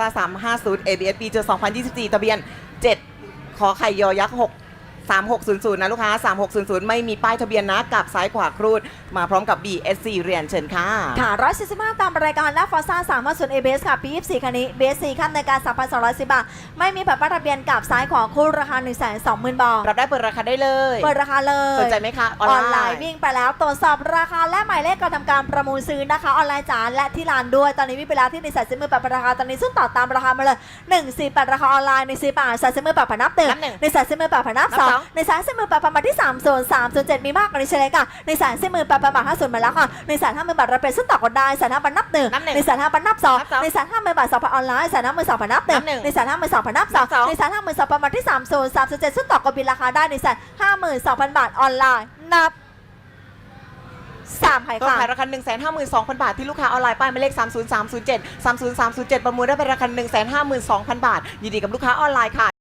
ฟ้า350 ABS ปีเจอ2024 ทะเบียน 7 ขอไข่ยอยักษ์6 3600 นะลูกค้า 3600 ไม่มีป้ายทะเบียนนะกลับซ้ายขวาครูด มาพร้อมกับ BSC เรียนเชิญค่ะ ค่ะ145 ตามรายการและฟอร์ซ่า3 5 0 ABS ค่ะปี24คันนี้ BSC ขั้นในการ 3,210 บาท ไม่มีแบบป้ายทะเบียนกับซ้ายขวาคู่ราคา 120,000 บาท รับได้เปิดราคาได้เลย เปิดราคาเลยสนใจไหมคะออนไลน์วิ่งไปแล้วตรวจสอบราคาและหมายเลขการทำการประมูลซื้อนะคะ ออนไลน์จ๋าและที่ร้านด้วยตอนนี้วิ่งไปแล้วที่ในสายซื้อมือแบบราคาตอนนี้ซึ่งต่อตามราคามาเลย148ราคาออนไลน์ในซื้อป่าสายซื้อมือแบบผ่านนับหนึ่งนับหนึ่งในสายซื้อมือแบบผ่านนับนับสอสงองในสายซื้อมือแบบประมาณที่3ส่วน3ส่วน7มีมากกว่านี้ใช่ไหมค่ะในสายซื้อมือแบบประมาณ5ส่วนมาแล้วค่ะในสายห้ามือแบบเราเป็นซึ่งต่อกันได้สายห้าบันนับหนึ่งนับหนึ่งในสายห้าบันนับสองนับสองในสายห้ามือแบบสองพันออนไลน์สายห้ามือสองพันนับหนึ่นับหนึ่งงในสายห้ามือสองพันนับสองนับสองในสายห้ามือสองประมาณที่3ส่วน3ส่วน7ซึ่งต่อกันบินราคาได้ในสายห้าหมื่นสองพันบาทออนไลน์นับสามไข่ก็ค่ะขายราคา 152,000 บาท ที่ลูกค้าออนไลน์ป้ายหมายเลข 30307 30307 ประมูลได้เป็นราคา 152,000 บาท ยินดีกับลูกค้าออนไลน์ค่ะ